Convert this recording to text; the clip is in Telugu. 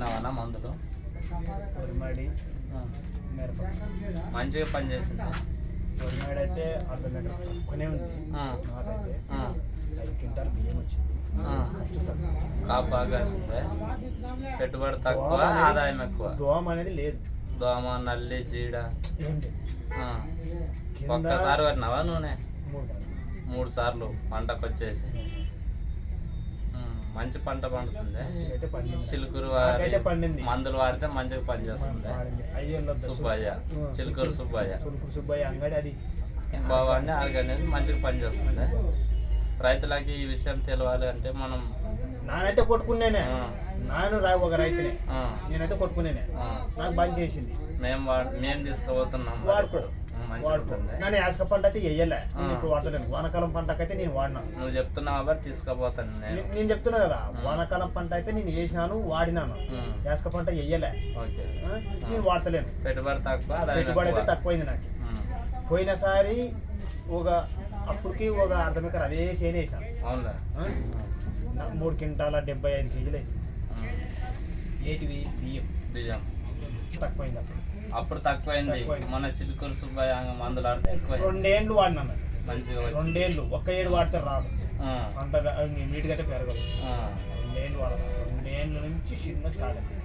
కొట్టినావన్నా మందులు? మంచిగా పనిచేసింది? పొరిమాడి అయితే అర్ధ మీటర్ తక్కువనే ఉంది. నాకైతే. ఐదు క్వింటాల్ బియ్యం వచ్చింది. కాపు బాగా వస్తుంది పెట్టుబడి తక్కువ ఆదాయం ఎక్కువ? దోమ అనేది లేదు. దోమ నల్లి జీడ ఒక్కసారి పడినావా నూనె? మూడు సార్లు. పంటకు వచ్చేసి మంచి పంట పండుతుంది చిలుకూరు మందులు వాడితే మంచిగా పనిచేస్తుంది సుబ్బయ్య. చిలుకూరు సుబ్బయ్య. సుబ్బయ్య అంగడి అది. బావాన్ని ఆర్గానిక్ మంచిగా పనిచేస్తుంది రైతులకి ఈ విషయం తెలవాలి అంటే మనం నానైతే కొట్టుకునేనే. ఆ. నాను రా ఒక రైతునే. నేనైతే కొట్టుకునేనే. ఆ, నాకు బంద్ చేసింది. మేము మేము తీసుకుపోతున్నాం. మరి నన్ను యాసక పంట అయితే వెయ్యలే నేను. ఇప్పుడు వాడలేను వానకాలం పంటకైతే నేను వాడినా. నువ్వు చెప్తున్నావు కాబట్టి తీసుకుపోతాను నేను. నేను చెప్తున్నా కదా వానాకాలం పంట అయితే నేను వేసినాను వాడినాను. యాసక పంట ఆ? నేను వాడతలేను. పెట్టుబడి తక్కువ పెట్టుబడి అయితే. తక్కువైంది నాకు. పోయినసారి ఒక అప్పటికి ఒక అర్ధ ఎకర అదే చేను వేసినాను అవునులే. ఆ? నా- మూడు క్వింటాల డెబ్బై ఐదు కేజీలు ఉమ్, ఏటివి? బియ్యం. బియ్యం. అప్పుడు. అప్పుడు తక్కువైంది. మన చిలుకూరు సుబ్బయ్య మందులు ఆడితే ఎక్కువైంది. రెండేళ్ళు వాడినాను మంచిగా రెండేళ్ళు ఒక్క ఏడు వాడితే రాదు. అంత నీట్గా అయితే పెరగదు. రెండేళ్ళు వాడాలి రెండేళ్ళ నుంచి చిన్న స్టార్ట్